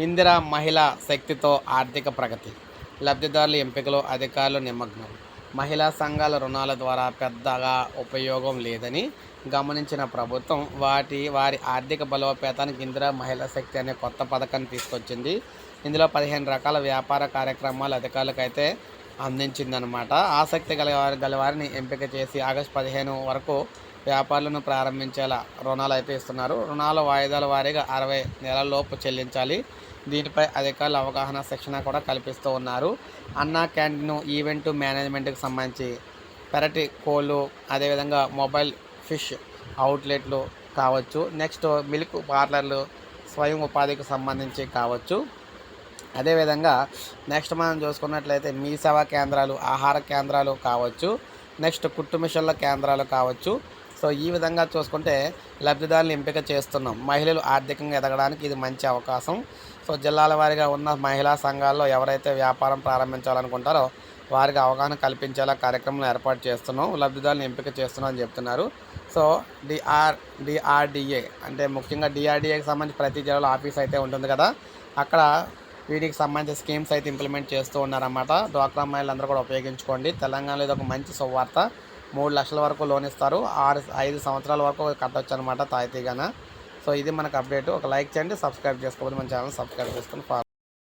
ఇందిరా మహిళా శక్తితో ఆర్థిక ప్రగతి. లబ్ధిదారుల ఎంపికలో అధికారులు నిమగ్నం. మహిళా సంఘాల రుణాల ద్వారా పెద్దగా ఉపయోగం లేదని గమనించిన ప్రభుత్వం వాటి వారి ఆర్థిక బలోపేతానికి ఇందిరా మహిళా శక్తి అనే కొత్త పథకాన్ని తీసుకొచ్చింది. ఇందులో పదిహేను రకాల వ్యాపార కార్యక్రమాలు అధికారులకైతే అందించిందనమాట ఆసక్తి గల గల వారిని ఎంపిక చేసి ఆగస్టు పదిహేను వరకు వ్యాపారులను ప్రారంభించేలా రుణాలు అయితే ఇస్తున్నారు. రుణాలు వాయిదాల వారీగా అరవై నెలల లోపు చెల్లించాలి. దీనిపై అధికారులు అవగాహన శిక్షణ కూడా కల్పిస్తూ ఉన్నారు. అన్నా క్యాంటీన్ ఈవెంట్ మేనేజ్మెంట్కి సంబంధించి పెరటి కోళ్ళు అదేవిధంగా మొబైల్ ఫిష్ అవుట్లెట్లు కావచ్చు. నెక్స్ట్ మిల్క్ పార్లర్లు స్వయం ఉపాధికి సంబంధించి కావచ్చు. అదేవిధంగా నెక్స్ట్ మనం చూసుకున్నట్లయితే మీ సేవా కేంద్రాలు ఆహార కేంద్రాలు కావచ్చు. నెక్స్ట్ కుట్టు మిషన్ల కేంద్రాలు కావచ్చు. సో ఈ విధంగా చూసుకుంటే లబ్ధిదారులు ఎంపిక చేస్తున్నాం. మహిళలు ఆర్థికంగా ఎదగడానికి ఇది మంచి అవకాశం. సో జిల్లాల వారిగా ఉన్న మహిళా సంఘాల్లో ఎవరైతే వ్యాపారం ప్రారంభించాలనుకుంటారో వారికి అవగాహన కల్పించేలా కార్యక్రమం ఏర్పాటు చేస్తున్నాం. లబ్ధిదారులను ఎంపిక చేస్తున్నాం అని చెప్తున్నారు. సో డిఆర్ డిఆర్డిఏ అంటే ముఖ్యంగా డిఆర్డిఏకి సంబంధించి ప్రతి జిల్లాలో ఆఫీస్ అయితే ఉంటుంది కదా. అక్కడ వీటికి సంబంధించిన స్కీమ్స్ అయితే ఇంప్లిమెంట్ చేస్తూ ఉన్నారన్నమాట. డ్వాక్రా మహిళలందరూ కూడా ఉపయోగించుకోండి. తెలంగాణలో ఇది ఒక మంచి సువార్త మూడు లక్షల వరకు లోన్ ఇస్తారు. ఆరు ఐదు సంవత్సరాల వరకు కట్టొచ్చు అనమాట తాయితీగాన. సో ఇది మనకు అప్డేట్. ఒక లైక్ చేయండి సబ్స్క్రైబ్ చేసుకోవాలి మన ఛానల్ సబ్స్క్రైబ్ చేసుకొని